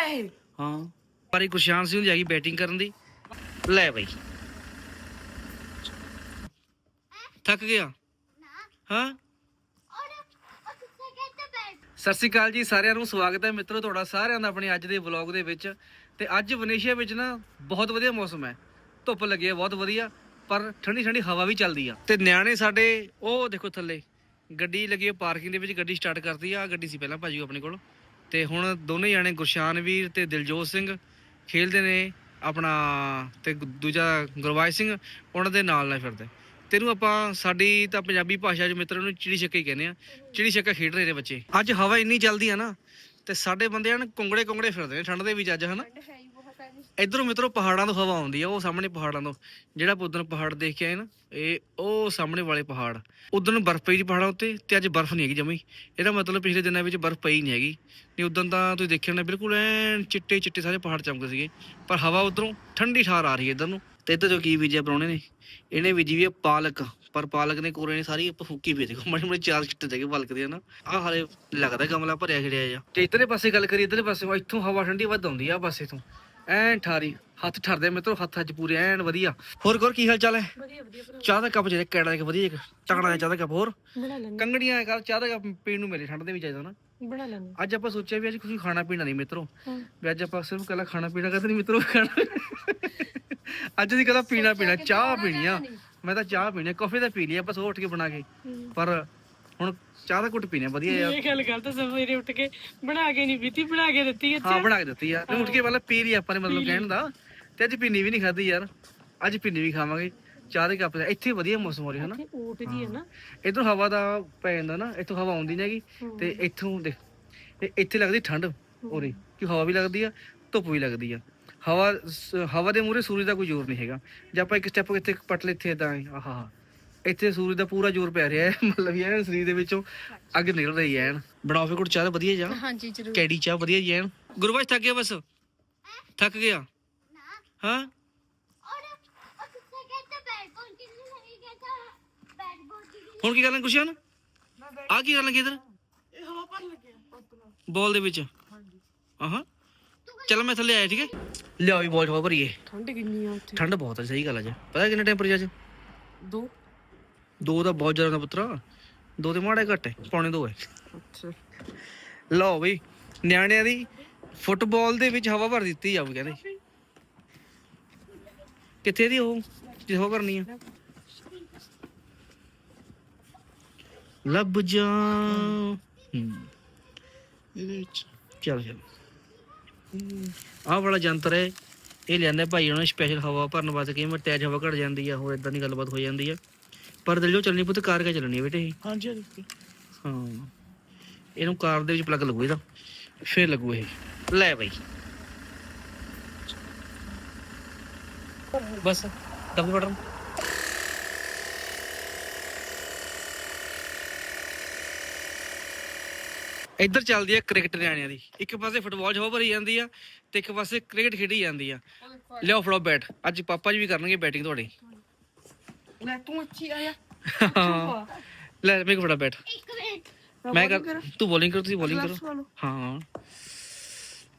ਜਾਣਾ ਇਹ? ਹਾਂ। ਪਰ ਇੱਕ ਗੁਰਸ਼ਾਨ ਸਿੰਘ ਦੀ ਆ ਬੈਟਿੰਗ ਕਰਨ ਦੀ। ਲੈ ਬਈ। ਥੱਕ ਗਿਆ? ਹਾਂ? ਸਤਿ ਸ਼੍ਰੀ ਅਕਾਲ ਜੀ, ਸਾਰਿਆਂ ਨੂੰ ਸਵਾਗਤ ਹੈ ਮਿੱਤਰੋ, ਤੁਹਾਡਾ ਸਾਰਿਆਂ ਦਾ ਆਪਣੇ ਅੱਜ ਦੇ ਵਲੌਗ ਦੇ ਵਿੱਚ। ਤੇ ਅੱਜ ਵਨੇਸ਼ੀਆ ਵਿੱਚ ਨਾ ਬਹੁਤ ਵਧੀਆ ਮੌਸਮ ਹੈ। ਧੁੱਪ ਲੱਗੀ ਹੈ, ਬਹੁਤ ਵਧੀਆ, ਪਰ ਠੰਡੀ ਠੰਡੀ ਹਵਾ ਵੀ ਚੱਲਦੀ ਆ। ਤੇ ਨਿਆਣੇ ਸਾਡੇ, ਉਹ ਦੇਖੋ ਥੱਲੇ। ਗੱਡੀ ਲੱਗੀ ਹੈ ਪਾਰਕਿੰਗ ਦੇ ਵਿੱਚ, ਗੱਡੀ ਸਟਾਰਟ ਕਰਤੀ ਆ। ਆਹ ਗੱਡੀ ਸੀ ਪਹਿਲਾਂ ਭਾਜੀ ਆਪਣੇ ਕੋਲ। ਤੇ ਹੁਣ ਦੋਨੇ ਜਾਣੇ ਗੁਰਸ਼ਾਨ ਵੀਰ ਤੇ ਦਿਲਜੋਤ ਸਿੰਘ ਖੇਲਦੇ ਨੇ ਆਪਣਾ ਤੇ ਦੂਜਾ ਗੁਰਵਾਜ ਸਿੰਘ, ਉਹਨਾਂ ਦੇ ਨਾਲ ਨਾਲ ਫਿਰਦੇ। ਤੈਨੂੰ ਆਪਾਂ ਸਾਡੀ ਤਾਂ ਪੰਜਾਬੀ ਭਾਸ਼ਾ 'ਚ ਮਿੱਤਰਾਂ ਨੂੰ ਚਿੜੀ ਛੱਕਾ ਹੀ ਕਹਿੰਦੇ ਆ ਚਿੜੀ ਛੱਕਾ ਖੇਡ ਰਹੇ ਨੇ ਬੱਚੇ। ਅੱਜ ਹਵਾ ਇੰਨੀ ਚੱਲਦੀ ਆ ਨਾ, ਤੇ ਸਾਡੇ ਬੰਦੇ ਹਨ ਕੁੰਗੜੇ ਕੁੰਗੜੇ ਫਿਰਦੇ ਨੇ, ਠੰਡ ਦੇ ਵਿੱਚ ਅੱਜ ਹਨਾ? ਇਧਰੋਂ ਮਿੱਤਰੋ ਪਹਾੜਾਂ ਤੋਂ ਹਵਾ ਆਉਂਦੀ ਆ, ਉਹ ਸਾਹਮਣੇ ਪਹਾੜਾਂ ਤੋਂ। ਜਿਹੜਾ ਆਪਾਂ ਉਦੋਂ ਪਹਾੜ ਦੇਖ ਕੇ ਆਏ ਨਾ, ਇਹ ਉਹ ਸਾਹਮਣੇ ਵਾਲੇ ਪਹਾੜ। ਉਦੋਂ ਬਰਫ਼ ਪਈ ਸੀ ਪਹਾੜਾਂ ਉੱਤੇ ਤੇ ਅੱਜ ਬਰਫ਼ ਨਹੀਂ ਹੈਗੀ ਜਮੀ। ਇਹਦਾ ਮਤਲਬ ਪਿਛਲੇ ਦਿਨਾਂ ਵਿੱਚ ਬਰਫ਼ ਪਈ ਨਹੀਂ ਹੈਗੀ। ਨਹੀਂ ਉਦੋਂ ਤਾਂ ਤੁਸੀਂ ਦੇਖਿਆ ਹੋਣਾ, ਬਿਲਕੁਲ ਐਨ ਚਿੱਟੇ ਚਿੱਟੇ ਸਾਰੇ ਪਹਾੜ ਚਮਕ ਸੀਗੇ। ਪਰ ਹਵਾ ਉਧਰੋਂ ਠੰਡੀ ਠਾਰ ਆ ਰਹੀ ਹੈ ਇਧਰ ਨੂੰ। ਤੇ ਇੱਧਰ ਜੋ ਕੀ ਬੀਜਿਆ ਪਰੋਣੇ ਨੇ, ਇਹਨੇ ਬੀਜੀ ਵੀ ਆ ਪਾਲਕ। ਪਰ ਪਾਲਕ ਨੇ ਕੋਰੇ ਨੇ ਸਾਰੀ ਆਪਾਂ ਫੁੱਕੀ ਵੀ ਦੇਖੋ, ਮਾੜੇ ਮਾੜੇ ਚਾਰ ਚਿੱਟੇ ਜਗੇ ਪਾਲਕ ਦੇ ਨਾ। ਆਹ ਹਾਲੇ ਲੱਗਦਾ ਗਮਲਾ ਭਰਿਆ ਖੜਿਆ ਜਾ ਤੇ ਇਧਰਲੇ ਪਾਸੇ ਗੱਲ ਕਰੀ ਇਧਰਲੇ ਪਾਸੇ, ਇੱਥੋਂ ਹਵਾ ਠੰਡੀ ਵੱਧ ਆਉਂਦੀ ਆ ਪਾਸੇ ਤੋਂ। ਐਨ ਠਾਰੀ ਹੱਥ ਠਰਦੇ ਮਿੱਤਰੋ ਹੱਥਾਂ 'ਚ ਪੂਰੇ ਐਨ ਵਧੀਆ। ਹੋਰ ਹੋਰ ਕੀ ਹਾਲ ਚਾਲ ਹੈ? ਵਧੀਆ ਵਧੀਆ ਭਰਾ। ਚਾਹ ਦਾ ਕੱਪ ਜਿਹੜਾ ਕੈੜਾ ਇੱਕ ਵਧੀਆ ਇੱਕ ਤਕੜਾ ਜਿਹਾ ਚਾਹ ਦਾ ਕੱਪ ਹੋਰ? ਬਣਾ ਕੰਗੜੀਆਂ ਕਰ ਚਾਹ ਦਾ ਕੱਪ ਪੀਣ ਨੂੰ ਮੇਰੇ ਠੰਡ ਦੇ ਵਿੱਚ ਚਾਹੀਦਾ ਨਾ। ਬਣਾ ਅੱਜ ਆਪਾਂ ਸੋਚਿਆ ਵੀ ਅੱਜ ਕੁਝ ਖਾਣਾ ਪੀਣਾ ਨਹੀਂ ਮਿੱਤਰੋ। ਵੀ ਅੱਜ ਆਪਾਂ ਸਿਰਫ ਕੱਲਾ ਖਾਣਾ ਪੀਣਾ ਕਰਦੇ ਨਹੀਂ ਮਿੱਤਰੋ ਖਾਣਾ ਅੱਜ ਅਸੀਂ ਕੱਲਾ ਪੀਣਾ ਪੀਣਾ ਚਾਹ ਪੀਣੀ ਆ। ਮੈਂ ਤਾਂ ਚਾਹ ਪੀਣੀ ਆ ਕਾਫੀ ਤਾਂ ਪੀ ਲਈ ਆਪਾਂ ਸਵੇਰ ਉੱਠ ਕੇ ਬਣਾ ਕੇ। ਪਰ ਹੁਣ ਚਾਹ ਦਾ ਘੁੱਟ ਪੀਣਾ ਵਧੀਆ ਯਾਰ ਇਹ ਗੱਲ ਗਲਤ ਸਵੇਰੇ ਉੱਠ ਕੇ ਬਣਾ ਕੇ ਨਹੀਂ ਪੀਤੀ ਬਣਾ ਕੇ ਦਿੱਤੀ ਹਾਂ ਬਣਾ ਕੇ ਦਿੱਤੀ ਯਾਰ ਉੱਠ ਕੇ ਪਹਿਲਾਂ ਪੀ ਲਈ ਆਪਾਂ ਨੇ ਮਤਲਬ ਕਹਿਣ ਦਾ। ਤੇ ਅੱਜ ਪੀਣੀ ਵੀ ਨਹੀਂ ਖਾਧੀ ਯਾਰ। ਅੱਜ ਪੀਣੀ ਵੀ ਖਾਵਾਂਗੇ। ਚਾਹ ਦੇ ਕੱਪ ਇੱਥੇ ਵਧੀਆ ਮੌਸਮ ਹੋ ਰਿਹਾ ਹਨਾ ਓਟ ਜੀ ਹੈ ਨਾ। ਇਧਰ ਹਵਾ ਦਾ ਪੈ ਜਾਂਦਾ ਨਾ ਇੱਥੋਂ ਹਵਾ ਆਉਂਦੀ ਨਹੀਂ ਹੈਗੀ। ਤੇ ਇੱਥੋਂ ਤੇ ਇੱਥੇ ਲੱਗਦੀ ਠੰਡ ਉਰੇ। ਕਿ ਹਵਾ ਵੀ ਲੱਗਦੀ ਆ ਧੁੱਪ ਵੀ ਲੱਗਦੀ ਆ। ਹਵਾ ਹਵਾ ਦੇ ਮੂਹਰੇ ਸੂਰਜ ਦਾ ਕੋਈ ਜ਼ੋਰ ਨਹੀਂ ਹੈਗਾ। ਜੇ ਆਪਾਂ ਇੱਕ ਸਟੈਪ ਇੱਥੇ ਪਟ ਲਏ ਇੱਥੇ ਇਦਾਂ ਆਹਾ। ਇੱਥੇ ਸੂਰਜ ਦਾ ਪੂਰਾ ਜ਼ੋਰ ਪੈ ਰਿਹਾ ਹੈ। ਮਤਲਬ ਯਾਰ ਸਰੀਰ ਦੇ ਵਿੱਚੋਂ ਅੱਗ ਨਿਕਲ ਰਹੀ ਹੈ। ਐਨ ਬਣਾਓ ਫੇ ਕੁੜ ਚਾਹ ਤਾਂ ਵਧੀਆ ਜਾ ਹਾਂਜੀ ਜ਼ਰੂਰ। ਕੈਡੀ ਚਾਹ ਵਧੀਆ ਜੀ ਐਨ ਗੁਰਬਾਜ ਥੱਕ ਗਿਆ ਬਸ? ਥੱਕ ਗਿਆ? ਹਾਂ? ਹੁਣ ਕੀ ਕਰਨ ਕੁਸ਼ਨ ਆ ਕੀ ਕਰਨ ਲੱਗੇ ਇਧਰ? ਇਹ ਹਵਾ ਭਰ ਲੱਗਿਆ ਬਾਲ ਦੇ ਵਿੱਚ। ਆਹਾਂ। ਚਲ ਮੈਂ ਥੱਲੇ ਆਇਆ ਠੀਕ ਹੈ? ਲਿਆਓ ਵੀ ਬਾਲ ਠਵਾ ਭਰੀਏ। ਠੰਡ ਕਿੰਨੀ ਆ ਉੱਥੇ? ਠੰਡ ਬਹੁਤ ਹੈ ਸਹੀ ਗੱਲ ਹੈ ਜੀ। ਪਤਾ ਕਿੰਨਾ ਟੈਂਪਰੇਚਰ ਅੱਜ ਦੋ। ਦੋ ਦਾ ਬਹੁਤ ਜ਼ਿਆਦਾ ਦਾ ਪੁੱਤਰਾ। ਦੋ ਤੇ ਮਾੜਾ ਘੱਟ ਹੈ ਪੌਣੇ ਦੋ ਹੈ ਅੱਛਾ। ਲਓ ਬਈ ਨਿਆਣਿਆਂ ਦੀ ਫੁੱਟਬਾਲ ਦੇ ਵਿੱਚ ਹਵਾ ਭਰ ਦਿੱਤੀ ਜਾਊਗੀ ਕਹਿੰਦੇ। ਕਿੱਥੇ ਦੀ ਉਹ? ਜਿੱਥੇ ਹਵਾ ਭਰਨੀ ਆ? ਲੱਭ ਜਾ। ਹੂੰ। ਚਲ ਚਲ। ਆਹ ਵਾਲਾ ਯੰਤਰ ਹੈ ਇਹ ਲਿਆਂਦਾ ਭਾਈ ਉਹਨਾਂ ਸਪੈਸ਼ਲ ਹਵਾ ਭਰਨ ਵਾਸਤੇ ਕਈ ਵਾਰ ਤੇਜ਼ ਹਵਾ ਘਟ ਜਾਂਦੀ ਆ ਹੋਰ ਇਦਾਂ ਦੀ ਗੱਲਬਾਤ ਹੋ ਜਾਂਦੀ ਆ। ਪਰ ਦਿਲ ਜੋ ਚੱਲਣੀ ਪੁੱਤ ਕਾਰ ਕਾ ਚੱਲਣੀ ਆ ਬੇਟੇ ਇਹ? ਹਾਂਜੀ ਹਾਂਜੀ। ਹਾਂ। ਇਹਨੂੰ ਕਾਰ ਦੇ ਵਿੱਚ ਪਲੱਗ ਲੱਗੂ ਇਹਦਾ। ਫੇਰ ਲੱਗੂ ਇਹ। ਲੈ ਬਈ। ਬਸ ਦਬ ਬਟਨ ਇੱਧਰ ਚੱਲਦੀ ਆ ਕ੍ਰਿਕਟ ਨਿਆਣਿਆਂ ਦੀ। ਇੱਕ ਪਾਸੇ ਫੁੱਟਬਾਲ ਹਵਾ ਭਰੀ ਜਾਂਦੀ ਆ ਤੇ ਇੱਕ ਪਾਸੇ ਕ੍ਰਿਕਟ ਖੇਡੀ ਜਾਂਦੀ ਆ। ਲਿਆਓ ਫੜੋ ਬੈਟ ਅੱਜ ਪਾਪਾ ਜੀ ਵੀ ਕਰਨਗੇ ਬੈਟਿੰਗ ਤੁਹਾਡੀ। ਲੈ ਤੂੰ ਅੱਛੀ ਆਇਆ ਲੈ ਮੇਰੇ ਕੋਲ ਫੜਾ ਬੈਟ ਮੈਂ ਕਰ ਤੂੰ ਬੋਲਿੰਗ ਕਰ ਤੁਸੀਂ ਬੋਲਿੰਗ ਕਰੋ। ਹਾਂ।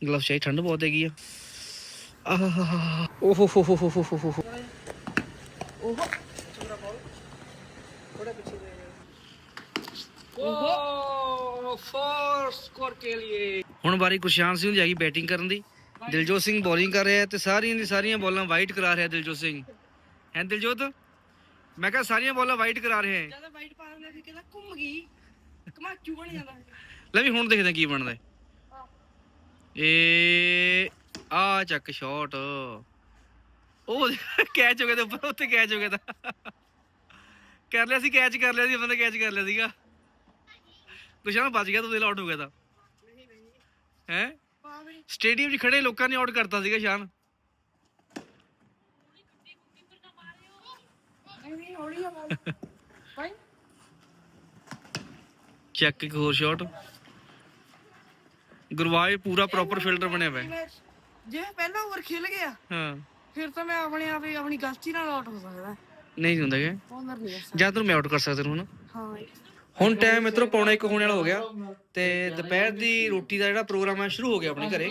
ਗਲਵਸ ਚਾਹੀ ਠੰਡ ਬਹੁਤ ਹੈਗੀ ਆ। ਆਹ ਓਹ ਹੋ ਹੋ ਹੋ ਹੋ ਹੋ ਹੋ ਹੋ ਓਹੋ। ਓਹ। ਫੋਰ ਸਕੋਰ ਕੇ ਲਈ ਹੁਣ ਵਾਰੀ ਗੁਰਸ਼ਾਨ ਸਿੰਘ ਦੀ ਆ ਗਈ ਬੈਟਿੰਗ ਕਰਨ ਦੀ। ਦਿਲਜੋਤ ਸਿੰਘ ਬੋਲਿੰਗ ਕਰ ਰਿਹਾ ਤੇ ਸਾਰੀਆਂ ਦੀ ਸਾਰੀਆਂ ਬਾਲਾਂ ਵਾਈਟ ਕਰਾ ਰਿਹਾ ਦਿਲਜੋਤ ਸਿੰਘ। ਹੈ ਦਿਲਜੋਤ? ਮੈਂ ਕਿਹਾ ਸਾਰੀਆਂ ਬਾਲਾਂ ਵਾਈਟ ਕਰਾ ਰਿਹਾ ਹੈ ਜ਼ਿਆਦਾ ਵਾਈਟ ਪਾ ਦਿੰਦਾ ਸੀ ਕਹਿੰਦਾ ਘੁੰਮ ਗਈ। ਕਮਾਚੂ ਬਣ ਜਾਂਦਾ ਲੈ ਵੀ ਹੁਣ ਦੇਖਦੇ ਹਾਂ ਕੀ ਬਣਦਾ ਹੈ। ਇਹ ਆ ਚੱਕ ਸ਼ਾਟ ਉਹ ਕੈਚ ਹੋ ਗਿਆ ਤੇ ਉੱਪਰ ਉੱਤੇ ਕੈਚ ਹੋ ਗਿਆ ਤਾਂ। ਕਰ ਲਿਆ ਸੀ ਕੈਚ ਕਰ ਲਿਆ ਸੀ ਬੰਦਾ ਕੈਚ ਕਰ ਲਿਆ ਸੀਗਾ। ਕੁਸ਼ਾਨ ਬਚ ਗਿਆ ਤੂੰ ਦੇ ਆਊਟ ਹੋ ਗਿਆ ਤਾਂ। ਹੈ? ਪਾ ਵੀ। ਸਟੇਡੀਅਮ 'ਚ ਖੜੇ ਲੋਕਾਂ ਨੇ ਆਊਟ ਕਰਤਾ ਸੀਗਾ ਸ਼ਾਨ। ਭਾਈ। ਚੈੱਕ ਇੱਕ ਹੋਰ ਸ਼ਾਟ ਗੁਰਵਾਜ ਪੂਰਾ ਪ੍ਰੋਪਰ ਫਿਲਟਰ ਬਣਿਆ ਹੋਇਆ। ਹੈ। ਜੇ ਪਹਿਲਾ ਓਵਰ ਖੇਲ ਗਿਆ ਹਾਂ। ਫਿਰ ਤਾਂ ਮੈਂ ਆਪਣੇ ਆਪ ਹੀ ਆਪਣੀ ਗਲਤੀ ਨਾਲ ਆਊਟ ਹੋ ਸਕਦਾ। ਨਹੀਂ ਹੁੰਦਾ ਕਿ। ਓਨਰ ਨਹੀਂ ਐਸਾ ਜਾਂ ਤੈਨੂੰ ਮੈਂ ਆਊਟ ਕਰ ਸਕਦਾ ਹੁਣ। ਹਾਂ। ਹੁਣ ਟਾਈਮ ਮਿੱਤਰੋ ਪੌਣਾ ਇੱਕ ਹੋਣ ਵਾਲਾ ਹੋ ਗਿਆ। ਤੇ ਦੁਪਹਿਰ ਦੀ ਰੋਟੀ ਦਾ ਜਿਹੜਾ ਪ੍ਰੋਗਰਾਮ ਹੈ ਸ਼ੁਰੂ ਹੋ ਗਿਆ ਆਪਣੇ ਘਰੇ।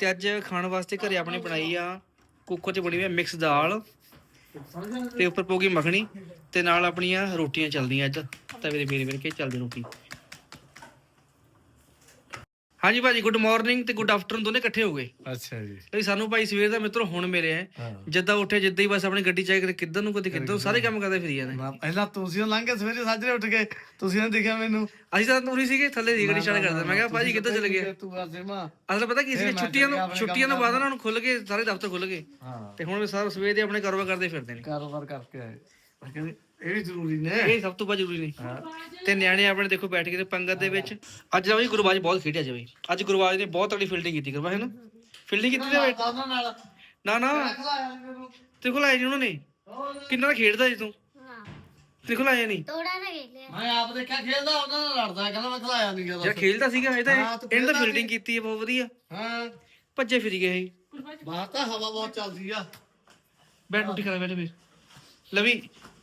ਤੇ ਅੱਜ ਖਾਣ ਵਾਸਤੇ ਘਰੇ ਆਪਣੇ ਬਣਾਈ ਆ ਕੁੱਕਰ 'ਚ ਬਣੀ ਹੋਈ ਮਿਕਸ ਦਾਲ। ਤੇ ਉੱਪਰ ਪਊਗੀ ਮੱਖਣੀ ਤੇ ਨਾਲ ਆਪਣੀਆਂ ਰੋਟੀਆਂ ਚੱਲਦੀਆਂ ਅੱਜ। ਤਵੇ ਦੇ ਮੇਰੇ ਮੇਰੇ ਕੇ ਚੱਲਦੀ ਰੋਟੀ। ਹਾਂਜੀ ਭਾਜੀ ਗੁੱਡ ਮਾਰਨਿੰਗ ਤੇ ਗੁੱਡ ਆਫਟਰਨੂਨ ਦੋਨੇ ਇਕੱਠੇ ਹੋ ਗਏ। ਅੱਛਾ ਜੀ। ਲਈ ਸਾਨੂੰ ਭਾਈ ਸਵੇਰ ਦਾ ਮਿੱਤਰੋ ਹੁਣ ਮਿਲੇ ਹਾਂ। ਜਿੱਦਾਂ ਉੱਠੇ ਜਿੱਦਾਂ ਹੀ ਬਸ ਆਪਣੀ ਗੱਡੀ ਚਾਹੇ ਕਦੇ ਕਿੱਧਰ ਨੂੰ ਕਦੇ ਕਿੱਧਰ ਨੂੰ ਸਾਰੇ ਕੰਮ ਕਰਦੇ ਫਿਰੀ ਜਾਂਦੇ। ਨਾ ਪਹਿਲਾਂ ਤੁਸੀਂ ਲੰਘ ਕੇ ਸਵੇਰੇ ਸਾਜਰੇ ਉੱਠ ਕੇ ਤੁਸੀਂ ਨੇ ਦੇਖਿਆ ਮੈਨੂੰ। ਅਸੀਂ ਤਾਂ ਨੂਰੀ ਸੀਗੇ ਥੱਲੇ ਦੀ ਗੱਡੀ ਸਟਾਰਟ ਕਰਦੇ। ਮੈਂ ਕਿਹਾ ਭਾਜੀ ਕਿੱਧਰ ਚਲੇ ਗਏ? ਤੂੰ ਆ ਸਿਮਾ। ਅਸਲ ਪਤਾ ਕੀ ਸੀ ਛੁੱਟੀਆਂ ਨੂੰ ਛੁੱਟੀਆਂ ਤੋਂ ਬਾਅਦ ਉਹਨਾਂ ਨੂੰ ਖੁੱਲ ਕੇ ਸਾਰੇ ਦਫ਼ਤਰ ਖੁੱਲ ਗਏ। ਹਾਂ। ਤੇ ਹੁਣ ਵੀ ਸਾਰੇ ਸਵੇਰ ਦੇ ਆਪਣੇ ਕਾਰੋਬਾਰ ਕਰਦੇ ਫਿਰਦੇ ਨੇ। ਕਾਰੋਬਾਰ ਕਰਕੇ ਆਏ। ਮੈਂ ਕਹਿੰਦੇ ਇਹ ਵੀ ਜ਼ਰੂਰੀ ਨੇ। ਇਹ ਸਭ ਤੋਂ ਵੱਧ ਜ਼ਰੂਰੀ ਨੇ। ਤੇ ਨਿਆਣੇ ਆਪਣੇ ਦੇਖੋ ਬੈਠ ਕੇ ਤੇ ਪੰਗਤ ਦੇ ਵਿੱਚ। ਅੱਜ ਦਾ ਵੀ ਗੁਰਬਾਜ ਬਹੁਤ ਖੇਡਿਆ ਜੀ ਬਈ। ਅੱਜ ਗੁਰਬਾਜ ਨੇ ਬਹੁਤ ਤਕੜੀ ਫੀਲਡਿੰਗ ਕੀਤੀ ਗੁਰਬਾਜ ਹੈ ਨਾ ਫੀਲਡਿੰਗ ਕੀਤੀ ਤੇ ਬਈ ਦਾਦਾ ਨਾਲ। ਨਾ ਨਾ। ਕੋਲ ਆਏ ਨਹੀਂ ਉਹਨਾਂ? ਨੇ ਕਿੰਨਾ ਦਾ ਖੇਡਦਾ ਜੀ ਤੂੰ? ਕੋਲ ਆਇਆ ਨਹੀਂ ਥੋੜਾ ਨਾ ਖੇਲਿਆ ਮੈਂ ਆਪ ਦੇਖਿਆ ਖੇਲਦਾ ਉਹਨਾਂ ਨਾਲ ਲੜਦਾ ਕਹਿੰਦਾ ਮੈਂ ਖਲਾਇਆ ਨਹੀਂ ਗਿਆ ਖੇਲਦਾ ਸੀਗਾ ਇਹ ਤਾਂ ਹਾਂ, ਤੂੰ ਇਹਨੇ ਤਾਂ ਖੇਲਦਾ ਫੀਲਡਿੰਗ ਕੀਤੀ ਹੈ ਬਹੁਤ ਵਧੀਆ। ਹਾਂ। ਭੱਜੇ ਫਿਰੀ ਗਏ ਇਹ। ਬਾਹਰ ਤਾਂ ਹਵਾ ਬਹੁਤ ਚੱਲਦੀ ਆ। ਬੈਠ ਖਾ ਲੈ ਬੈਠ ਫਿਰ। ਲਵੀ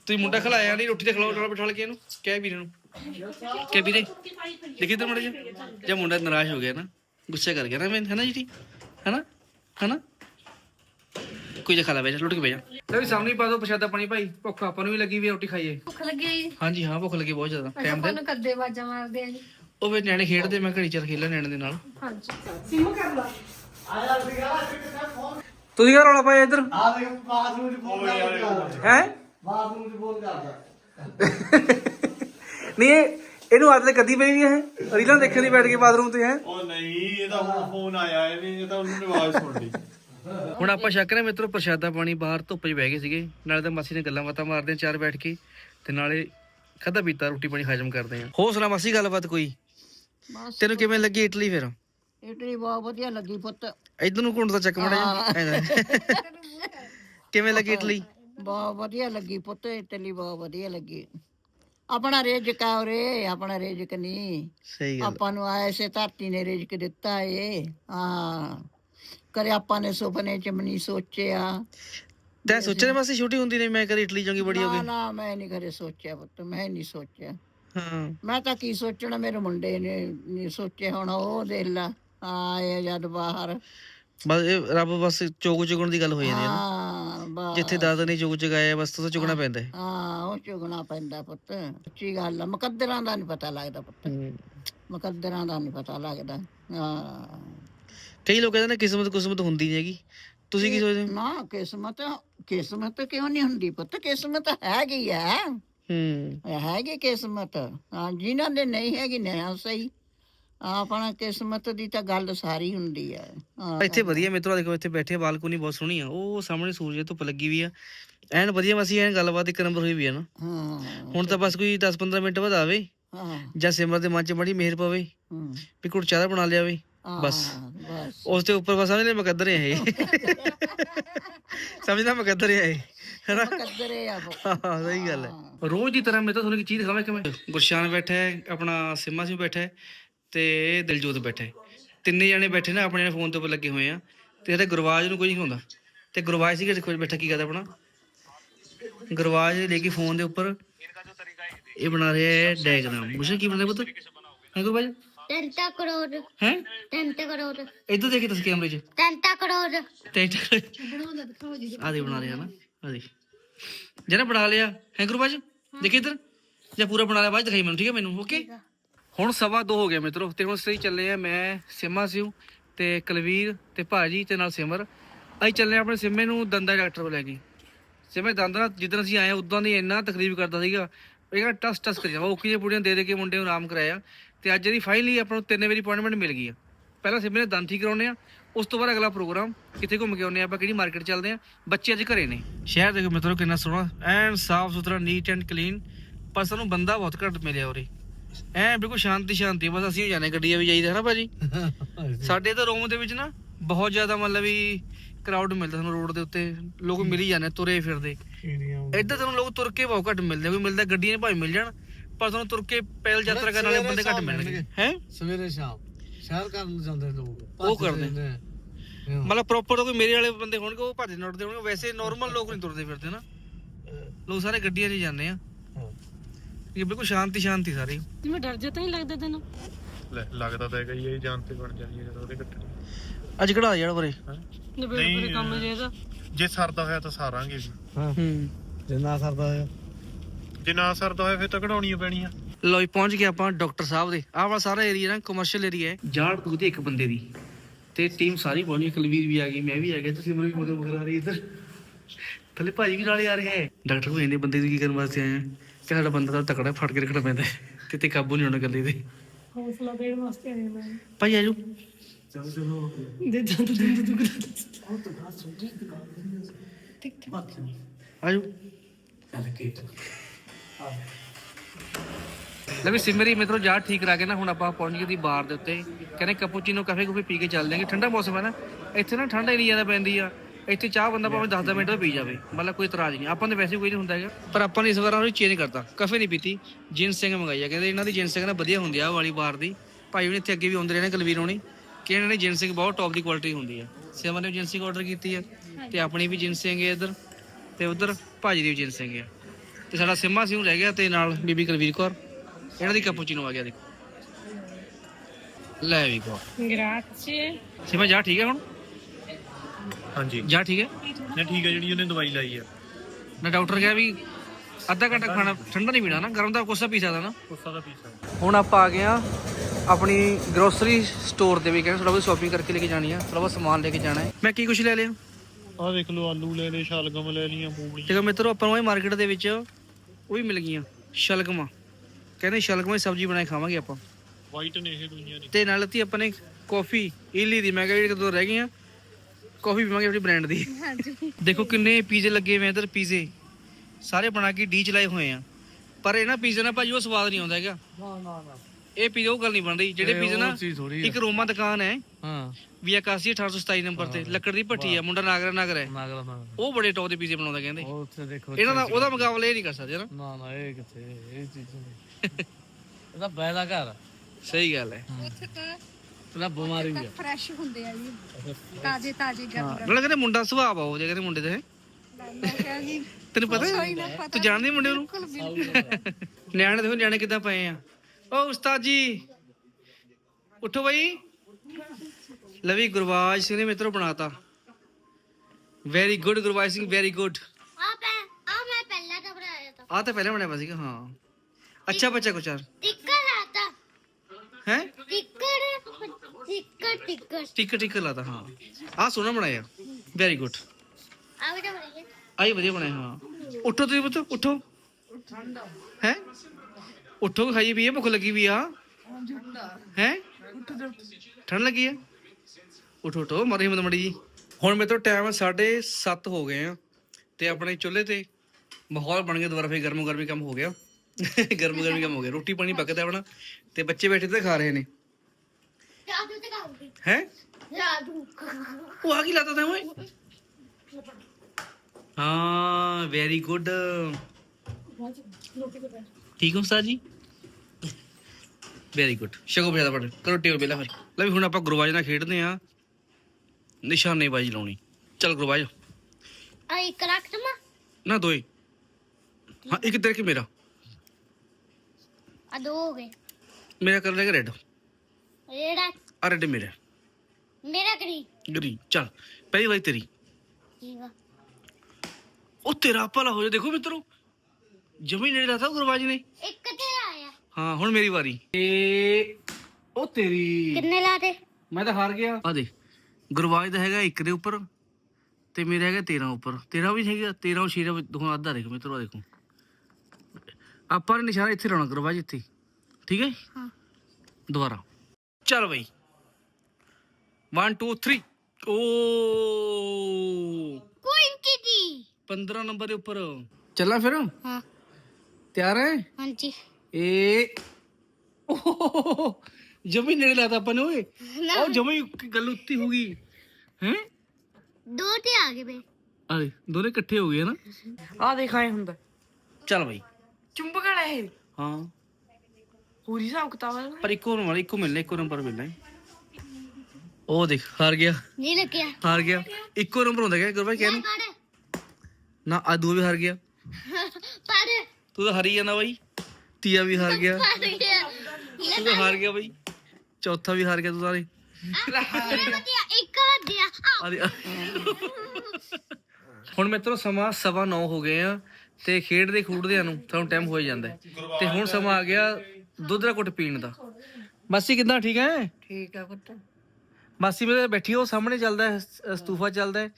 ਤੁਸੀਂ ਮੁੰਡਾ ਖਲਾਇਆ ਨਹੀਂ ਰੋਟੀ ਤੇ ਖਲਾਓ ਨਾਲ ਬਿਠਾ ਕੇ ਇਹਨੂੰ ਕਹਿ ਵੀਰੇ ਨੂੰ। ਕਹਿ ਵੀਰੇ ਦੇਖੀ ਤੇ ਮੜ ਜਾ ਜੇ ਮੁੰਡਾ ਨਾਰਾਜ਼ ਹੋ ਗਿਆ ਨਾ ਗੁੱਸੇ ਕਰ ਗਿਆ ਨਾ ਮੈਂ ਹੈਨਾ ਜੀ ਹੈਨਾ? ਹੈਨਾ? ਕੋਈ ਜਾ ਖਾ ਲੈ ਬੈਠ ਲੁੱਟ ਕੇ ਬੈਠ ਜਾ। ਲਵੀ ਸਾਹਮਣੇ ਪਾ ਦੋ ਪ੍ਰਸ਼ਾਦਾ ਪਾਣੀ ਭਾਈ ਭੁੱਖ ਆਪਾਂ ਨੂੰ ਵੀ ਲੱਗੀ ਵੀ ਰੋਟੀ ਖਾਈਏ। ਭੁੱਖ ਲੱਗੀ ਹਾਂਜੀ ਹਾਂ ਭੁੱਖ ਲੱਗੀ ਬਹੁਤ ਜ਼ਿਆਦਾ ਟਾਈਮ ਆਪਾਂ ਨੂੰ ਕੱਦੇ ਵਾਜਾ ਮਾਰਦੇ ਆ ਜੀ। ਉਹ ਵੀ ਨਿਆਣੇ ਖੇਡਦੇ ਮੈਂ ਘੜੀ ਚੱਲ ਖੇਲਾਂ ਨਿਆਣੇ ਦੇ ਨਾਲ। ਹਾਂਜੀ। ਸਿਮ ਕਰ ਲਾ। ਤੁਸੀਂ ਘਰ ਰੌਲਾ ਪਾਇਆ ਇੱਧਰ? ਆ ਦੇਖ ਬਾਥਰੂਮ 'ਚ ਫੋਨ ਹੈ? ਬਾਥਰੂਮ 'ਚ ਫੋਨ ਕਰਦਾ। ਨਹੀਂ ਇਹ ਇਹਨੂੰ ਆਦਤ ਕਦੀ ਪਈ ਵੀ ਹੈ ਰੀਲਾਂ ਦੇਖਣ ਦੀ ਬੈਠ ਕੇ ਬਾਥਰੂਮ ਤੇ ਹੈ? ਉਹ ਨਹੀਂ ਇਹ ਤਾਂ ਹੁਣ ਫੋਨ ਆਇਆ ਇਹਨੇ ਇਹ ਤਾਂ ਉਹਨੂੰ ਆਵਾਜ਼ ਸੁਣ ਲਈ। ਹੁਣ ਆਪਾਂ ਸ਼ੱਕ ਰਹੇ ਮਿੱਤਰੋ ਪ੍ਰਸ਼ਾਦਾ ਪਾਣੀ ਬਾਹਰ ਧੁੱਪ 'ਚ ਬਹਿ ਗਏ ਸੀਗੇ। ਨਾਲੇ ਤਾਂ ਮਾਸੀ ਨੇ ਗੱਲਾਂ ਬਾਤਾਂ ਮਾਰਦੇ ਆ ਚਾਰ ਬੈਠ ਕੇ। ਤੇ ਨਾਲੇ ਖਾਧਾ ਪੀਤਾ ਰੋਟੀ ਪਾਣੀ ਹਜਮ ਕਰਦੇ ਆ। ਹੌਸਲਾ ਮਾਸੀ ਗੱਲਬਾਤ ਕੋਈ? ਬਸ ਤੈਨੂੰ ਕਿਵੇਂ ਲੱਗੀ ਇਟਲੀ ਫਿਰ? ਇਟਲੀ ਬਹੁਤ ਵਧੀਆ ਲੱਗੀ ਪੁੱਤ। ਇਧਰ ਨੂੰ ਘੁੰਡ ਦਾ ਚੱਕ ਮੜਿਆ ਕਿਵੇਂ ਲੱਗੀ ਇਟਲੀ? ਬਹੁਤ ਵਧੀਆ ਲੱਗੀ ਪੁੱਤ ਇਟਲੀ ਬਹੁਤ ਵਧੀਆ ਲੱਗੀ। ਆਪਣਾ ਰਿਜ਼ਕ ਆ ਉਰੇ ਆਪਣਾ ਰਿਜ਼ਕ ਨਹੀਂ। ਸਹੀ ਗੱਲ। ਆਪਾਂ ਨੂੰ ਆਏ ਸੇ ਧਰਤੀ ਨੇ ਰਿਜ਼ਕ ਦਿੱਤਾ ਏ। ਹਾਂ। ਕਰੇ ਆਪਾਂ ਨੇ ਸੁਪਨੇ ਚ ਨਹੀਂ ਸੋਚਿਆ। ਤੈਂ ਸੋਚਿਆ ਮਾਸੀ ਛੋਟੀ ਹੁੰਦੀ ਨੇ ਮੈਂ ਕਦੇ ਇਟਲੀ ਜਾਊਂਗੀ ਬੜੀ ਹੋ ਨਾ ਗਈ? ਨਾ ਮੈਂ ਨਹੀਂ ਕਰੇ ਸੋਚਿਆ ਪੁੱਤ ਮੈਂ ਨਹੀਂ ਸੋਚਿਆ। ਹਾਂ। ਮੈਂ ਤਾਂ ਕੀ ਸੋਚਣਾ ਮੇਰੇ ਮੁੰਡੇ ਨੇ ਨਹੀਂ ਸੋਚਿਆ ਹੁਣ ਉਹ ਦੇਖ ਲਾ ਆਏ ਜਦ ਬਾਹਰ। ਬਸ ਇਹ ਰੱਬ ਬਸ ਚੋਗ ਚੁਗਣ ਦੀ ਗੱਲ ਹੋ ਜਾਂਦੀ ਹੈ ਨਾ। ਹਾਂ ਬਸ ਜਿੱਥੇ ਦਾਦਾ ਨੇ ਚੁਗ ਚੁਗਾਇਆ ਬਸ ਤੋਂ ਚੁਗਣਾ ਪੈਂਦਾ ਹੈ। ਹਾਂ ਉਹ ਚੁਗਣਾ ਪੈਂਦਾ ਪੁੱਤ। ਸੱਚੀ ਗੱਲ ਆ ਮੁਕੱਦਰਾਂ ਦਾ ਨਹੀਂ ਪਤਾ ਲੱਗਦਾ ਪੁੱਤ। ਮੁਕੱਦਰਾਂ ਦਾ ਨਹੀਂ ਪਤਾ ਲੱਗਦਾ ਹਾਂ। ਕਈ ਲੋਕ ਕਹਿੰਦੇ ਨੇ ਕਿਸਮਤ ਕੁਸਮਤ ਹੁੰਦੀ ਨਹੀਂ ਹੈਗੀ। ਤੁਸੀਂ ਕੀ ਸੋਚਦੇ ਹੋ? ਨਾ ਕਿਸਮਤ ਕਿਸਮਤ ਕਿਉਂ ਨਹੀਂ ਹੁੰਦੀ ਪੁੱਤ? ਕਿਸਮਤ ਹੈਗੀ ਆ। ਹੂੰ। ਹੈਗੀ ਕਿਸਮਤ। ਹਾਂ ਜਿਨ੍ਹਾਂ ਦੇ ਨਹੀਂ ਹੈਗੀ ਨਾ ਸਹੀ। ਆਪਣਾ ਕਿਸਮਤ ਦੀ ਤਾਂ ਗੱਲ ਸਾਰੀ ਹੁੰਦੀ ਆ। ਹਾਂ ਇੱਥੇ ਵਧੀਆ ਮਿੱਤਰੋ ਦੇਖੋ ਇੱਥੇ ਬੈਠੇ ਬਾਲਕੋਨੀ ਬਹੁਤ ਸੋਹਣੀ ਆ। ਉਹ ਸਾਹਮਣੇ ਸੂਰਜ ਧੁੱਪ ਲੱਗੀ ਵੀ ਆ। ਐਨ ਵਧੀਆ ਮਸੀ ਐਨ ਗੱਲਬਾਤ ਇੱਕ ਨੰਬਰ ਹੋਈ ਵੀ ਆ ਨਾ। ਹਾਂ। ਹੁਣ ਤਾਂ ਬਸ ਕੋਈ 10-15 ਮਿੰਟ ਬਾਅਦ ਆਵੇ। ਹਾਂ। ਜਾਂ ਸਿਮਰ ਦੇ ਮਨ 'ਚ ਬੜੀ ਮਿਹਰ ਪਵੇ। ਹੂੰ, ਵੀ ਕੁੜ ਚਾਹ ਬਣਾ ਲਿਆਵੇ ਹਾਂ, ਬਸ। ਉਸ ਦੇ ਉੱਪਰ ਬਸ ਸਮਝਦੇ ਮੁਕੱਦਰ ਹੈ ਇਹ। ਸਮਝਦਾ ਮੁਕੱਦਰ ਹੈ ਇਹ। ਹੈਨਾ? ਮੁਕੱਦਰੇ ਆ। ਹਾਂ ਸਹੀ ਗੱਲ ਹੈ। ਰੋਜ਼ ਦੀ ਤਰ੍ਹਾਂ ਮੈਂ ਤਾਂ ਤੁਹਾਨੂੰ ਇੱਕ ਚੀਜ਼ ਦਿਖਾਵਾਂ ਕਿ ਮੈਂ? ਗੁਰਸ਼ਾਨ ਬੈਠਾ ਹੈ ਆਪਣਾ ਸਿਮਾ ਸਿੰਘ ਬੈਠਾ ਹੈ। ਤੇ ਦਿਲਜੋਤ ਬੈਠਾ ਤਿੰਨੇ ਜਣੇ ਬੈਠੇ ਨਾ ਆਪਣੇ ਫੋਨ ਤੇ ਉੱਪਰ ਲੱਗੇ ਹੋਏ ਆ। ਤੇ ਇਹਦੇ ਗੁਰਵਾਜ ਨੂੰ ਕੋਈ ਨਹੀਂ ਹੁੰਦਾ ਤੇ ਗੁਰਵਾਜ ਸੀਗਾ ਦੇਖੋ ਬੈਠਾ ਕੀ ਕਰਦਾ ਆਪਣਾ। ਗੁਰਵਾਜ ਲੈ ਕੇ ਫੋਨ ਦੇ ਉੱਪਰ ਇਹ ਬਣਾ ਰਿਹਾ ਹੈ ਡਾਇਗਰਾਮ ਮੁਝੇ ਕੀ ਬਣਦਾ ਪੁੱਤ? ਹੈ ਗੁਰਵਾਜ ਟੈਂਟਾ ਕਰੋੜ। ਹੈ? ਟੈਂਟਾ ਕਰੋੜ। ਇੱਧਰ ਦੇਖੀ ਤੁਸੀਂ ਕੈਮਰੇ 'ਚ। ਟੈਂਟਾ ਕਰੋੜ। ਟੈਂਟ ਆ ਦੇ ਬਣਾ ਲਿਆ ਨਾ। ਆ ਦੇ ਜਿਹੜਾ ਬਣਾ ਲਿਆ। ਹੈ ਗੁਰਬਾਜ? ਦੇਖੀ ਇੱਧਰ? ਜਾਂ ਪੂਰਾ ਬਣਾ ਲਿਆ ਬਾਅਦ ਦਿਖਾਈ ਮੈਨੂੰ ਠੀਕ ਹੈ ਮੈਨੂੰ ਓਕੇ? ਹੁਣ ਸਵਾ ਦੋ ਹੋ ਗਿਆ ਮਿੱਤਰੋ, ਤੇ ਹੁਣ ਸਹੀ ਚੱਲੇ ਆ ਮੈਂ, ਸਿਮਾ ਸਿਉ ਤੇ ਕੁਲਵੀਰ, ਤੇ ਭਾਜੀ, ਤੇ ਨਾਲ ਸਿਮਰ। ਅਸੀਂ ਚੱਲੇ ਆ ਆਪਣੇ ਸਿੰਮੇ ਨੂੰ ਦੰਦਾ ਡਾਕਟਰ ਕੋਲ ਲੈ ਕੇ। ਸਿਮੇ, ਦੰਦ ਨਾਲ ਜਿੱਦਣ ਅਸੀਂ ਆਏ ਉਦੋਂ ਦੀ ਇੰਨਾ ਤਕਲੀਫ ਕਰਦਾ ਸੀਗਾ। ਇਹ ਕਹਿੰਦਾ ਟਸ ਟਸ ਕਰੀ ਜਾਵਾ ਓਕੀ ਜੇ ਪੁੜੀਆਂ ਦੇ ਦੇ ਕੇ ਮੁੰਡੇ ਨੂੰ ਆਰਾਮ ਕਰਾਇਆ। ਤੇ ਅੱਜ ਇਹਦੀ ਫਾਈਨਲੀ ਆਪਾਂ ਨੂੰ ਤਿੰਨ ਵਾਰੀ ਅਪਾਇੰਟਮੈਂਟ ਮਿਲ ਗਈ ਆ। ਪਹਿਲਾਂ ਸਿਮੇ ਨੇ ਦੰਦ ਠੀਕ ਕਰਾਉਣੇ ਆ। ਉਸ ਤੋਂ ਬਾਅਦ ਅਗਲਾ ਪ੍ਰੋਗਰਾਮ ਕਿੱਥੇ ਘੁੰਮ ਕੇ ਆਉਨੇ ਆ, ਆਪਾਂ ਕਿਹੜੀ ਮਾਰਕੀਟ ਚੱਲਦੇ ਆ। ਬੱਚੇ ਅੱਜ ਘਰੇ ਨੇ। ਸ਼ਹਿਰ ਦੇਖੋ ਮਿੱਤਰੋ, ਕਿੰਨਾ ਸੋਹਣਾ, ਐਨ ਸਾਫ਼ ਸੁਥਰਾ ਨੀਟ ਐਂਡ ਕਲੀਨ ਪਰ ਸਾਨੂੰ ਬੰਦਾ ਬਹੁਤ ਘੱਟ ਮਿਲਿਆ ਉਰੇ। ਐ ਬਿਲਕੁਲ ਸ਼ਾਂਤੀ ਸ਼ਾਂਤੀ ਬਸ ਅਸੀਂ ਜਾਣੇ ਗੱਡੀਆਂ ਵੀ ਜਾਈਦਾ ਹੈ ਨਾ ਭਾਜੀ? ਸਾਡੇ ਤਾਂ ਰੋਮ ਦੇ ਵਿੱਚ ਨਾ ਬਹੁਤ ਜ਼ਿਆਦਾ ਮਤਲਬ ਵੀ ਕਰਾਊਡ ਮਿਲਦਾ ਸਾਨੂੰ ਰੋਡ ਦੇ ਉੱਤੇ ਲੋਕ ਮਿਲ ਹੀ ਜਾਂਦੇ ਤੁਰੇ ਫਿਰਦੇ। ਇੱਧਰ ਤੁਹਾਨੂੰ ਲੋਕ ਤੁਰ ਕੇ ਬਹੁਤ ਘੱਟ ਮਿਲਦੇ ਕੋਈ ਮਿਲਦਾ ਗੱਡੀਆਂ ਭਾਵੇਂ ਮਿਲ ਜਾਣ ਪਰ ਤੁਹਾਨੂੰ ਤੁਰ ਕੇ ਪੈਦਲ ਯਾਤਰਾ ਕਰਨ ਵਾਲੇ ਬੰਦੇ ਘੱਟ ਮਿਲਣਗੇ। ਹੈ? ਸਵੇਰੇ ਸ਼ਾਮ ਸ਼ਹਿਰ ਕਰਨ ਜਾਂਦੇ ਲੋਕ ਉਹ ਭੱਜਦੇ ਕਰਦੇ। ਮਤਲਬ ਪ੍ਰੋਪਰ ਕੋਈ ਮੇਰੇ ਵਾਲੇ ਬੰਦੇ ਹੋਣਗੇ ਉਹ ਭੱਜ ਨੱਠਦੇ ਹੋਣਗੇ ਵੈਸੇ ਨਾਰਮਲ ਲੋਕ ਨਹੀਂ ਤੁਰਦੇ ਫਿਰਦੇ ਨਾ। ਲੋਕ ਸਾਰੇ ਗੱਡੀਆਂ 'ਚ ਜਾਂਦੇ ਆ। ਹਾਂ। ਇਹ ਬਿਲਕੁਲ ਸ਼ਾਂਤੀ ਸ਼ਾਂਤੀ ਸਾਰੇ। ਜਿਵੇਂ ਡਰ ਜਾ ਤਾਂ ਨਹੀਂ ਲੱਗਦਾ ਤੈਨੂੰ? ਲੈ ਲੱਗਦਾ ਤਾਂ ਹੈਗਾ ਹੀ ਇਹ ਜਾਨ ਤੇ ਬਣ ਜਾਣੀ ਹੈ ਜਦੋਂ ਉਹਦੇ ਕੱਟਣੀ ਅੱਜ ਕਿਹੜਾ ਯਾਰ ਬਰੇ ਨਵੇੜ ਪਰੇ ਕੰਮ ਜਿਹਦਾ ਜੇ ਸਰਦਾ ਹੋਇਆ ਤਾਂ ਸਾਰਾਂਗੇ ਵੀ। ਹੂੰ। ਜੇ ਨਾ ਸਰਦਾ ਹੋਇਆ। ਜੇ ਨਾ ਸਰਦਾ ਹੋਇਆ ਫਿਰ ਤਾਂ ਕਢਾਉਣੀਆਂ ਪੈਣੀਆਂ। ਲੋ ਜੀ ਪਹੁੰਚ ਗਏ ਆਪਾਂ ਡਾਕਟਰ ਸਾਹਿਬ ਦੇ। ਆਹ ਵਾਲਾ ਸਾਰਾ ਏਰੀਆ ਨਾ ਕਮਰਸ਼ੀਅਲ ਏਰੀਆ ਹੈ। ਜਾੜ ਤੂੰ ਇੱਕ ਬੰਦੇ ਦੀ। ਤੇ ਟੀਮ ਸਾਰੀ ਪਹੁੰਚ ਗਈ ਕੁਲਵੀਰ ਵੀ ਆ ਗਈ ਮੈਂ ਵੀ ਆ ਗਿਆ ਤੁਸੀਂ ਮੈਨੂੰ ਵੀ ਮਗਰ ਮਗਰ ਆ ਰਹੀ ਇੱਧਰ। ਥੱਲੇ ਭਾਜੀ ਵੀ ਨਾਲੇ ਆ ਰਹੇ ਹੈ। ਡਾਕਟਰ ਕੋਲ ਇਹਨੇ ਬੰਦੇ ਦੀ ਕੀ ਕਰਨ ਵਾਸਤੇ ਆਏ ਆ? ਕਿ ਸਾਡਾ ਬੰਦਾ ਤਾਂ ਤਕੜਾ ਫੜ ਕੇ ਰੱਖਣਾ ਪੈਂਦਾ ਹੈ, ਤੇ ਤੇ ਕਾਬੂ ਨਹੀਂ ਹੋਣਾ ਗੱਲੇ ਤੇ ਹੌਸਲਾ ਦੇਣ ਵਾਸਤੇ ਆਏ ਮੈਂ ਭਾਈ ਆਜੋ ਦੇ ਜੰਦ ਜੰਦ ਦੁੱਖ ਆਜੋ ਲੈ ਵੀ ਸਿਮਰੀ ਮਿੱਤਰੋ ਜਾ ਠੀਕ ਕਰਾ ਕੇ ਨਾ ਹੁਣ ਆਪਾਂ ਪਹੁੰਚ ਗਏ ਦੀ ਬਾਰ ਦੇ ਉੱਤੇ। ਕਹਿੰਦੇ ਕੈਪੂਚੀਨੋ ਕਾਫੇ ਕੁਫੇ ਪੀ ਕੇ ਚੱਲ ਜਾਾਂਗੇ। ਠੰਡਾ ਮੌਸਮ ਹੈ ਨਾ। ਇੱਥੇ ਨਾ ਠੰਡ ਇੰਨੀ ਜ਼ਿਆਦਾ ਪੈਂਦੀ ਆ। ਇੱਥੇ ਚਾਹ ਬੰਦਾ ਭਾਵੇਂ 10 ਮਿੰਟ ਦਾ ਪੀ ਜਾਵੇ ਮਤਲਬ ਕੋਈ ਇਤਰਾਜ਼ ਨਹੀਂ। ਆਪਾਂ ਨੇ ਵੈਸੇ ਕੋਈ ਨਹੀਂ ਹੁੰਦਾ ਹੈਗਾ। ਪਰ ਆਪਾਂ ਨੇ ਇਸ ਵਾਰ ਉਹਨੂੰ ਚੇਂਜ ਕਰਤਾ। ਕਾਫੇ ਨਹੀਂ ਪੀਤੀ ਜਿੰਸਿੰਗ ਮੰਗਾਈ ਆ। ਕਹਿੰਦੇ ਇਹਨਾਂ ਦੀ ਜਿੰਸਿੰਗ ਨਾ ਵਧੀਆ ਹੁੰਦੀ ਆ ਵਾਲੀ ਬਾਰ ਦੀ। ਭਾਈ ਉਹਨੇ ਇੱਥੇ ਅੱਗੇ ਵੀ ਆਉਂਦੇ ਰਹੇ ਨੇ ਕਲਵੀਰ ਹੋਣੀ। ਕਿ ਇਹਨਾਂ ਨੇ ਜਿੰਸਿੰਗ ਬਹੁਤ ਟੌਪ ਦੀ ਕੁਆਲਿਟੀ ਹੁੰਦੀ ਆ। ਸੇਵਨ ਨੇ ਜਿੰਸਿੰਗ ਆਰਡਰ ਕੀਤੀ ਆ। ਤੇ ਆਪਣੀ ਵੀ ਜਿੰਸਿੰਗ ਹੈ ਇੱਧਰ। ਤੇ ਉਧਰ ਭਾਜੀ ਦੀ ਵੀ ਜਿੰਸਿੰਗ ਹੈ ਤੇ ਸਾਡਾ ਸਿੰਮਾ ਸਿੰਘ ਰਹਿ ਗਿਆ ਤੇ ਨਾਲ ਬੀਬੀ ਕੁਲਵੀਰ ਕੌਰ। ਇਹਨਾਂ ਦੀ ਕੈਪੂਚੀਨੋ ਆ ਗਿਆ ਦੇਖੋ। ਲੈ ਵੀ ਕੋ ਗ੍ਰਾਚੇ ਸਿਮਾ ਜਾ ਠੀਕ ਹੈ ਹੁਣ? ਹਾਂਜੀ। ਜਾ ਠੀਕ ਹੈ? ਨਹੀਂ ਠੀਕ ਹੈ ਜਿਹੜੀ ਉਹਨੇ ਦਵਾਈ ਲਾਈ ਆ। ਨਾ ਡਾਕਟਰ ਕਿਹਾ ਵੀ ਅੱਧਾ ਘੰਟਾ ਖਾਣਾ ਠੰਡਾ ਨਹੀਂ ਪੀਣਾ ਨਾ ਗਰਮ ਦਾ ਕੋਸਾ ਪੀ ਸਕਦਾ ਨਾ। ਗੁੱਸਾ ਦਾ ਪੀਸਾ ਹੁਣ ਆਪਾਂ ਆ ਗਏ ਆ ਆਪਣੀ ਗਰੋਸਰੀ ਸਟੋਰ ਤੇ ਵੀ ਕਹਿੰਦੇ ਥੋੜਾ ਬਹੁਤ ਸ਼ਾਪਿੰਗ ਕਰਕੇ ਲੈ ਕੇ ਜਾਣੀ ਆ ਥੋੜਾ ਬਹੁਤ ਸਮਾਨ ਲੈ ਕੇ ਜਾਣਾ ਹੈ। ਮੈਂ ਕੀ ਕੁਝ ਲੈ ਲਿਆ? ਆਹ ਦੇਖ ਲਓ ਆਲੂ ਲੈ ਲਏ ਸ਼ਲਗਮ ਲੈ ਲਈਆਂ ਪੂੜੀਆਂ ਦੇਖੋ ਮਿੱਤਰੋ ਆਪਾਂ ਨੂੰ ਇਹ ਮਾਰਕੀਟ ਦੇ ਵਿੱਚ ਉਹ ਵੀ ਮਿਲ ਗਈਆਂ ਸ਼ਲਗਮਾਂ। ਕਹਿੰਦੇ ਸ਼ਲਗਮਾਂ ਦੀ ਸਬਜ਼ੀ ਬਣਾਏ ਖਾਵਾਂਗੇ ਆਪਾਂ। ਵਾਈਟ ਨੇ ਇਹ ਦੁਨੀਆ ਦੀ। ਤੇ ਨਾਲ ਤੀ ਆਪਾਂ ਨੇ ਕਾਫੀ ਇਲੀ ਦੀ ਮੈਂ ਕਿਹਾ ਜਿਹੜੀ ਕਦੋਂ ਰਹਿ ਗਈਆਂ। ਕਾਫੀ ਪੀਵਾਂਗੇ ਆਪਣੀ ਬ੍ਰਾਂਡ ਦੀ। ਦੇਖੋ ਕਿੰਨੇ ਪੀਜ਼ੇ ਲੱਗੇ ਹੋਏ ਆ ਇੱਧਰ ਪੀਜ਼ੇ। ਸਾਰੇ ਬਣਾ ਕੇ ਡੀ ਚਲਾਏ ਹੋਏ ਆ। ਪਰ ਇਹ ਨਾ ਪੀਜ਼ੇ ਨਾਲ ਭਾਜੀ ਉਹ ਸਵਾਦ ਨਹੀਂ ਆਉਂਦਾ ਹੈਗਾ। ਨਾ ਨਾ ਨਾ। ਇਹ ਪੀਜ਼ੇ ਉਹ ਗੱਲ ਨਹੀਂ ਬਣ ਰਹੀ ਜਿਹੜੇ ਇਹ ਪੀਜ਼ੇ ਨਾ ਉਹ ਚੀਜ਼ ਥੋੜ੍ਹੀ ਇੱਕ ਰੋਮਾ ਦੁਕਾਨ ਹੈ ਹਾਂ। ਵੀ 81 1827 ਨੰਬਰ ਤੇ ਲੱਕੜ ਦੀ ਭੱਠੀ ਆ ਮੁੰਡਾ ਨਾਗਰਾ ਨਗਰ ਹੈ। ਨਾਗਲਾ ਨਾ ਉਹ ਬੜੇ ਟੌਪ ਦੇ ਪੀਜ਼ੇ ਬਣਾਉਂਦਾ ਕਹਿੰਦੇ। ਉਹ ਉੱਥੇ ਦੇਖੋ ਇਹਨਾਂ ਦਾ ਉਹਦਾ ਮੁਕਾਬਲਾ ਇਹ ਨਹੀਂ ਕਰ ਸਕਦੇ ਨਾ ਨਾ ਨਾ ਇਹ ਕਿੱਥੇ ਇਹ ਚੀਜ਼ ਨਹੀਂ। ਇਹਦਾ ਬੈਦਾ ਘਰ ਸਹੀ ਗੱਲ ਹੈ। ਇਹਦਾ ਬਿਮਾਰੀ ਆ। ਫਰੈਸ਼ ਹੁੰਦੇ ਆ ਜੀ। ਤਾਜ਼ੇ ਤਾਜ਼ੇ ਗਰਮ ਨਾਲੇ ਕਹਿੰਦੇ ਮੁੰਡਾ ਸੁਭਾਅ ਆ ਉਹ ਜੇ ਕਹਿੰਦੇ ਮੁੰਡੇ ਦੇ ਮੈਂ ਕਿਹਾ ਜੀ ਤੈਨੂੰ ਪਤਾ ਹੈ? ਤੂੰ ਜਾਣਦੀ ਮੁੰਡੇ ਨੂੰ? ਨਿਆਣੇ ਦੇਖੋ ਨਿਆਣੇ ਕਿੱਦਾਂ ਪਏ ਆ। ਓ ਉਸਤਾਦ ਜੀ ਉੱਠੋ ਬਈ। ਲਵੀ ਗੁਰਵਾਜ ਸਿੰਘ ਨੇ ਮਿੱਤਰੋ ਬਣਾਤਾ। Very good Gurwaj Singh very good ਆ ਮੈਂ ਆ ਮੈਂ ਪਹਿਲਾਂ ਤਾਂ ਬਣਾਇਆ ਤਾਂ। ਆ ਤਾਂ ਪਹਿਲਾਂ ਬਣਿਆ ਵਾ ਸੀਗਾ ਹਾਂ। ਅੱਛਾ ਬੱਚਾ ਕੁਚਾਰ ਟਿੱਕਰ ਆਤਾ ਹੈ? ਟਿੱਕਰ ਟਿੱਕਰ ਟਿੱਕਰ ਟਿਕ ਟਿਕ ਲਾਤਾ ਹਾਂ। ਆ ਸੋਹਣਾ ਬਣਾਇਆ। ਵੈਰੀ ਗੁੱਡ ਆਈ ਵਧੀਆ ਬਣਾਇਆ ਹਾਂ। ਉੱਠੋ ਤੁਸੀਂ ਪੁੱਤ ਉੱਠੋ। ਹੈ? ਉੱਠੋ ਖਾਈ ਵੀ ਹੈ ਭੁੱਖ ਲੱਗੀ ਵੀ ਆ। ਹੈ? ਠੰਡ ਲੱਗੀ ਆ? ਉਠੋ ਉਠੋ ਮਾਰੀ ਹਿੰਮਤ ਮੜੀ ਜੀ। ਹੁਣ ਮੇਰੇ ਤੋਂ ਟਾਈਮ 7:30 ਹੋ ਗਏ ਆ ਤੇ ਆਪਣੇ ਚੁੱਲ੍ਹੇ ਤੇ ਮਾਹੌਲ ਬਣ ਗਿਆ ਦੁਬਾਰਾ ਫੇਰ ਗਰਮੋ ਗਰਮੀ ਕੰਮ ਹੋ ਗਿਆ। ਗਰਮੋ ਗਰਮੀ ਕੰਮ ਹੋ ਗਿਆ। ਰੋਟੀ ਪਾਣੀ ਪੱਕਦਾ ਆਪਣਾ ਤੇ ਬੱਚੇ ਬੈਠੇ ਤੇ ਖਾ ਰਹੇ ਨੇ। ਹੈ? ਜਾਦੂ ਉਹ ਆ ਕੀ ਲਾਤਾ ਤਾ ਓਏ? ਹਾਂ ਵੈਰੀ ਗੁੱਡ ਠੀਕ ਹੋ ਉਸਤਾਦ ਜੀ? ਵੈਰੀ ਗੁੱਡ ਸ਼ਗੋ ਬਿਆਦਾ ਪੜ ਕਰੋ ਟੇਬਲ ਬੇਲਾ ਫਿਰ ਲੈ ਵੀ ਹੁਣ ਆਪਾਂ ਗੁਰਵਾਜ ਨਾਲ ਖੇਡਦੇ ਆ ਨਿਸ਼ਾਨੇਬਾਜ਼ੀ ਲਾਉਣੀ। ਚੱਲ ਗੁਰਵਾਜ ਆ ਇੱਕ ਰੱਖ ਤਮਾ ਨਾ ਦੋਏ ਹਾਂ ਇੱਕ ਤੇਰੇ ਕਿ ਮੇਰਾ? ਆ ਦੋ ਹੋ ਗਏ। ਮੇਰਾ ਕਰ ਲੈਗਾ ਰੈਡ ਜਿਹੜਾ ਆ ਰੈਡ ਮੇਰਾ। ਮੇਰਾ ਕਰੀ ਗਰੀ ਚੱਲ ਪਹਿਲੀ ਵਾਰੀ ਤੇਰੀ। ਉਹ ਤੇਰਾ ਭਲਾ ਹੋ ਜਾ ਦੇਖੋ ਮਿੱਤਰੋ। ਜਮੀ ਨੇੜੇ ਲਾਤਾ ਗੁਰਵਾਜ ਨੇ ਇੱਕ ਤੇ ਆਇਆ। ਹਾਂ ਹੁਣ ਮੇਰੀ ਵਾਰੀ। ਏ ਉਹ ਤੇਰੀ। ਕਿੰਨੇ ਲਾਤੇ ਮੈਂ ਤਾਂ ਹਾਰ ਗਿਆ। ਆ ਦੇ ਗੁਰਵਾਜ ਦਾ ਹੈਗਾ ਇੱਕ ਦੇ ਉੱਪਰ ਤੇ ਮੇਰਾ ਹੈਗਾ 13 ਉੱਪਰ। ਤੇਰਾ ਵੀ ਹੈਗਾ 13 ਔਰ 6 ਦਾ ਦੋਹਾਂ ਅੱਧਾ ਦੇਖੋ ਮਿੱਤਰੋ ਆਹ ਦੇਖੋ। ਆਪਾਂ ਨੇ ਨਿਸ਼ਾਨਾ ਇੱਥੇ ਲਾਉਣਾ ਗੁਰਵਾਜ ਇੱਥੇ। ਠੀਕ ਹੈ ਹਾਂ। ਦੁਬਾਰਾ। ਚੱਲ ਬਈ। 1 2 3 ਓ। ਕੁਇੰਟੀਟੀ 15 ਨੰਬਰ ਦੇ ਉੱਪਰ। ਚੱਲਾਂ ਫਿਰ? ਹਾਂ। ਤਿਆਰ ਹੈ ਹਾਂਜੀ। ਏ। ਓਹ ਜਮੀ ਨੇੜੇ ਲਾਤਾ ਆਪਾਂ ਨੇ ਓਏ। ਉਹ ਜਮੀ ਗੱਲ ਉੱਤੀ ਹੋ ਗਈ। ਹੈ? ਦੋ ਤੇ ਆ ਗਏ ਬੇ ਆਲੇ ਦੋਨੇ ਇਕੱਠੇ ਹੋ ਗਏ ਨਾ ਆ ਦਿਖਾਏ ਹੁੰਦਾ। ਚੱਲ ਬਈ। ਚੁੰਬਕ ਵਾਲਾ ਇਹ। ਹਾਂ। ਪੂਰੀ ਹਿਸਾਬ ਕਿਤਾਬ ਹੈ ਪਰ ਇੱਕੋ ਨੰਬਰ ਇੱਕੋ ਮਿਲਣਾ ਇੱਕੋ ਨੰਬਰ ਮਿਲਣਾ ਹੈ। ਉਹ ਦੇਖ ਹਾਰ ਗਿਆ। ਨਹੀਂ ਲੱਗਿਆ। ਹਾਰ ਗਿਆ। ਇੱਕੋ ਨੰਬਰ ਹੁੰਦਾ ਹੈ ਗੁਰਬਾਈ ਕਹਿ ਨੂੰ। ਪੜ ਨਾ ਆ ਦੋ ਵੀ ਹਾਰ ਗਿਆ। ਪੜ ਤੂੰ ਤਾਂ ਹਾਰੀ ਜਾਂਦਾ ਬਾਈ। ਤੀਆ ਵੀ ਹਾਰ ਗਿਆ। ਤੂੰ ਤਾਂ ਹਾਰ ਗਿਆ ਬਈ। ਚੌਥਾ ਵੀ ਹਾਰ ਗਿਆ ਤੂੰ ਸਾਰੇ। ਵਧੀਆ ਇੱਕ ਵਧੀਆ ਹੁਣ ਮਿੱਤਰੋ ਸਮਾਂ ਸਵਾ 9 ਹੋ ਗਏ ਆ ਤੇ ਖੇਡਦੇ ਖੂਡਦਿਆਂ ਨੂੰ ਤੁਹਾਨੂੰ ਟਾਈਮ ਹੋ ਹੀ ਜਾਂਦਾ ਹੈ। ਤੇ ਹੁਣ ਸਮਾਂ ਆ ਗਿਆ ਦੁੱਧ ਦਾ ਘੁੱਟ ਪੀਣ ਦਾ। ਮਾਸੀ ਕਿਦਾਂ ਠੀਕ ਹੈ ਠੀਕ ਆ ਪੁੱਤ। ਮਾਸੀ ਮੇਰੇ ਬੈਠੀ ਉਹ ਸਾਹਮਣੇ ਚੱਲਦਾ ਹੈ ਸ- ਸਤੂਫਾ ਚੱਲਦਾ ਹੈ।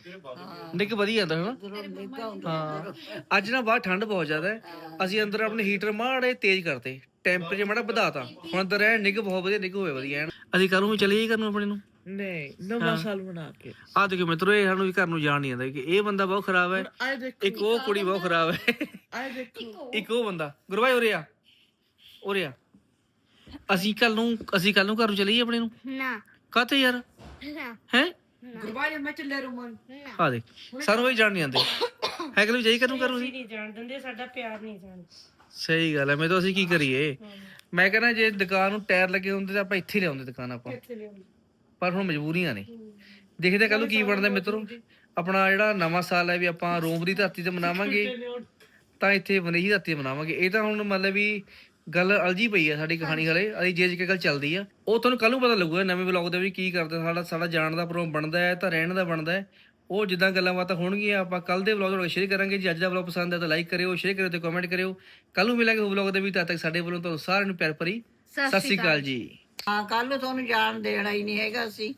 ਨਿੱਕ ਵਧੀਆ ਹੈ ਹੁੰਦਾ ਹਾਂ। ਅੱਜ ਨਾ ਬਾਹਰ ਠੰਡ ਬਹੁਤ ਜ਼ਿਆਦਾ ਹੈ। ਅਸੀਂ ਅੰਦਰ ਆਪਣੇ ਹੀਟਰ ਮਾੜੇ ਤੇਜ਼ ਕਰਤੇ ਟੈਂਪਰੇਚਰ ਮਾੜਾ ਵਧਾਤਾ। ਹੁਣ ਅੰਦਰ ਐ ਨਿੱਘ ਬਹੁਤ ਵਧੀਆ ਨਿੱਘ ਹੋਵੇ ਵਧੀਆ ਐਨ। ਅਸੀਂ ਘਰੋਂ ਵੀ ਚਲੇ ਜਾਈਏ ਘਰ ਨੂੰ ਆਪਣੇ ਨੂੰ? ਨਹੀਂ ਨਵਾਂ ਸਾਲ ਬਣਾ ਕੇ। ਆ ਦੇਖੋ ਮਿੱਤਰੋ ਇਹ ਸਾਨੂੰ ਵੀ ਘਰ ਨੂੰ ਜਾਣ ਨਹੀਂ ਆਉਂਦਾ ਕਿ ਇਹ ਬੰਦਾ ਬਹੁਤ ਖਰਾਬ ਹੈ ਆਏ ਦੇਖੋ। ਇੱਕ ਉਹ ਕੁੜੀ ਬਹੁਤ ਖਰਾਬ ਹੈ। ਆਏ ਦੇਖੋ। ਇੱਕ ਉਹ ਬੰਦਾ। ਗੁਰਬਾਈ ਉਰੇ ਆ। ਉਰੇ ਆ। ਅਸੀਂ ਕੱਲ ਨੂੰ ਅਸੀਂ ਕੱਲ ਨੂੰ ਘਰ ਨੂੰ ਚਲੇ ਜਾਈਏ ਆਪਣੇ ਨੂੰ? ਨਾ। ਕਾਤੇ ਯਾਰ? ਨਾ। ਹੈ? ਗੁਰਬਾਜ ਮੈਂ ਚੱਲੇ ਰੁਮਨ। ਆ ਦੇਖ ਸਾਨੂੰ ਵੀ ਜਾਣ ਨਹੀਂ ਆਉਂਦੇ। ਹੈ ਕਿ ਜਾਈ ਕਰੂ ਕਰੂ ਨਹੀਂ ਜਾਣ ਦਿੰਦੇ ਸਾਡਾ ਪਿਆਰ ਨਹੀਂ ਜਾਣ ਸਹੀ ਗੱਲ ਹੈ ਮੈਂ ਤਾਂ ਅਸੀਂ ਕੀ ਕਰੀਏ? ਮੈਂ ਕਹਿੰਦਾ ਜੇ ਦੁਕਾਨ ਨੂੰ ਟਾਇਰ ਲੱਗੇ ਹੁੰਦੇ ਤਾਂ ਆਪਾਂ ਇੱਥੇ ਹੀ ਲਿਆਉਂਦੇ ਦੁਕਾਨ ਆਪਾਂ। ਪਰ ਹੁਣ ਮਜਬੂਰੀਆਂ ਨੇ। ਦੇਖਦੇ ਕੱਲ ਨੂੰ ਕੀ ਬਣਦਾ ਮਿੱਤਰੋ। ਆਪਣਾ ਜਿਹੜਾ ਨਵਾਂ ਸਾਲ ਹੈ ਵੀ ਆਪਾਂ ਰੋਮ ਦੀ ਧਰਤੀ ਤੇ ਮਨਾਵਾਂਗੇ ਤਾਂ ਇੱਥੇ ਵਿਨੇਸ਼ੀ ਧਰਤੀ ਮਨਾਵਾਂਗੇ। ਇਹ ਤਾਂ ਹੁਣ ਮਤਲਬ ਵੀ ਗੱਲ ਅਲਝੀ ਪਈ ਆ ਸਾਡੀ ਕਹਾਣੀ ਹਲੇ ਅਲੀ ਜੇ ਜੇ ਗੱਲ ਚੱਲਦੀ ਆ। ਉਹ ਤੁਹਾਨੂੰ ਕੱਲ ਨੂੰ ਪਤਾ ਲੱਗੂਗਾ ਨਵੇਂ ਵਲੌਗ ਦੇ ਵੀ ਕੀ ਕਰਦੇ ਸਾਡਾ ਸਾਡਾ ਜਾਣ ਦਾ ਪ੍ਰੋਗਰਾਮ ਬਣਦਾ ਹੈ ਤਾਂ ਰਹਿਣ ਦਾ ਬਣਦਾ ਹੈ। ਉਹ ਜਿੱਦਾਂ ਗੱਲਾਂ ਬਾਤਾਂ ਹੋਣਗੀਆਂ ਆਪਾਂ ਕੱਲ ਦੇ ਵਲੌਗ ਨਾਲ ਸ਼ੇਅਰ ਕਰਾਂਗੇ। ਜੇ ਅੱਜ ਦਾ ਵਲੌਗ ਪਸੰਦ ਹੈ ਤਾਂ ਲਾਈਕ ਕਰਿਓ ਸ਼ੇਅਰ ਕਰਿਓ ਤੇ ਕਮੈਂਟ ਕਰਿਓ। ਕੱਲ ਨੂੰ ਮਿਲਾਂਗੇ ਉਹ ਵਲੌਗ ਦੇ ਵੀ ਤਦ ਤੱਕ ਸਾਡੇ ਵੱਲੋਂ ਤੁਹਾਨੂੰ ਸਾਰਿਆਂ ਨੂੰ ਪਿਆਰ ਭਰੀ ਸਤਿ ਸ਼੍ਰੀ ਅਕਾਲ ਜੀ। ਹਾਂ ਕੱਲ ਤੁਹਾਨੂੰ ਜਾਣ ਦੇਣਾ ਹੀ ਨਹੀਂ ਹੈਗਾ ਅਸੀਂ।